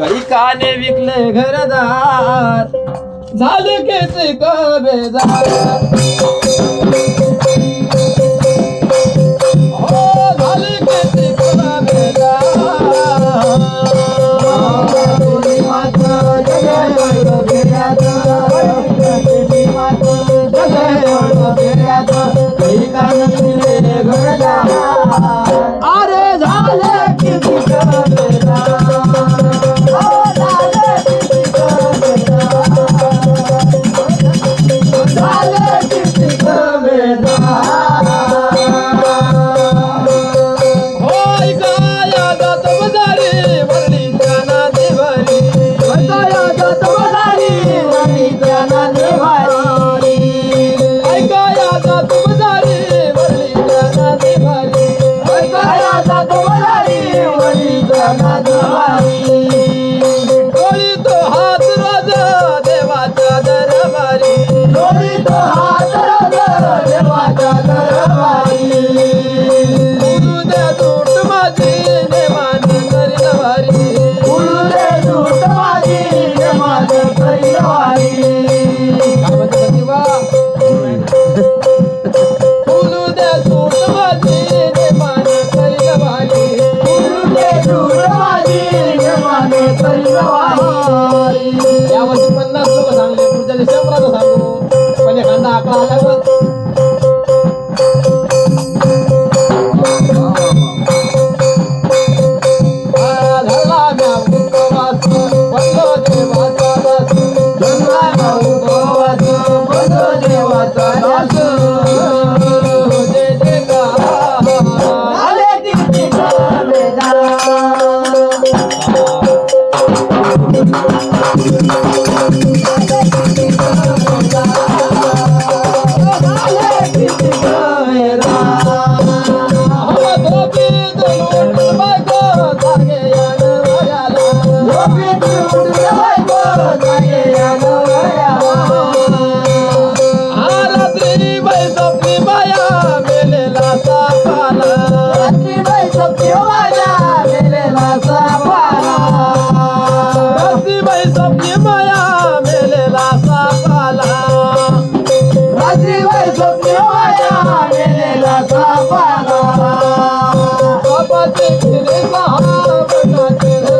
कई काने विकले घरदार झाले केसे कबेदार Baba, take it in my heart, but I can't.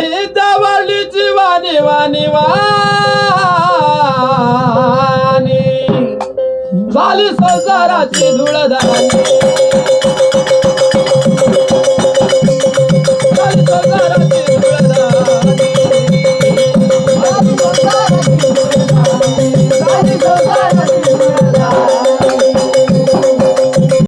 नाही जावळीची वाणी वाणी वाणी झाली संसाराची धुळधाणी झाली संसाराची